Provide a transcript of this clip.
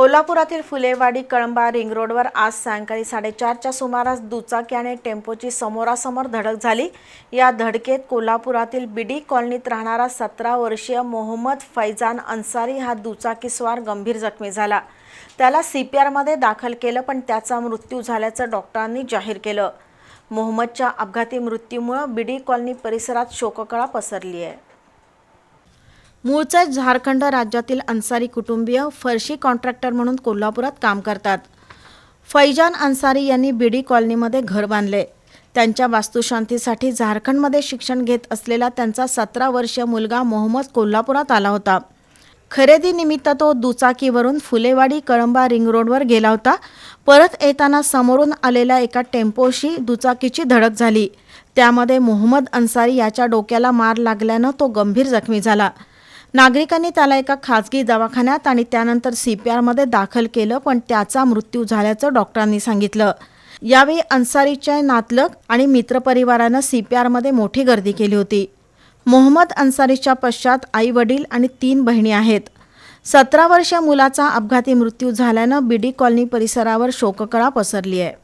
कोल्हापुरातील फुलेवाडी कळंबा रिंग रोडवर आज सायंकाळी साडेचारच्या सुमारास दुचाकी आणि टेम्पोची समोरासमोर धडक झाली. या धडकेत कोल्हापुरातील बिडी कॉलनीत राहणारा सतरा वर्षीय मोहम्मद फैजान अन्सारी हा दुचाकीस्वार गंभीर जखमी झाला. त्याला सी पी आरमध्ये दाखल केलं पण त्याचा मृत्यू झाल्याचं डॉक्टरांनी जाहीर केलं. मोहम्मदच्या अपघाती मृत्यूमुळं बिडी कॉलनी परिसरात शोककळा पसरली आहे मूळचे झारखंड राज्यातील अन्सारी कुटुंबीय फरशी कॉन्ट्रॅक्टर म्हणून कोल्हापुरात काम करतात. फैजान अन्सारी यांनी बीडी कॉलनीमध्ये घर बांधले. त्यांच्या वास्तुशांतीसाठी झारखंडमध्ये शिक्षण घेत असलेला त्यांचा सतरा वर्षीय मुलगा मोहम्मद कोल्हापुरात आला होता. खरेदीनिमित्त तो दुचाकीवरून फुलेवाडी कळंबा रिंग रोडवर गेला होता. परत येताना समोरून आलेल्या एका टेम्पोशी दुचाकीची धडक झाली. त्यामध्ये मोहम्मद अन्सारी याच्या डोक्याला मार लागल्यानं तो गंभीर जखमी झाला. नागरिकांनी त्याला एका खाजगी दवाखान्यात आणि त्यानंतर सी पी आरमध्ये दाखल केलं पण त्याचा मृत्यू झाल्याचं डॉक्टरांनी सांगितलं. यावेळी अन्सारीच्या नातलग आणि मित्रपरिवारानं सी पी आरमध्ये मोठी गर्दी केली होती. मोहम्मद अन्सारीच्या पश्चात आई वडील आणि तीन बहिणी आहेत. सतरा वर्षीय मुलाचा अपघाती मृत्यू झाल्यानं बीडी कॉलनी परिसरावर शोककळा पसरली आहे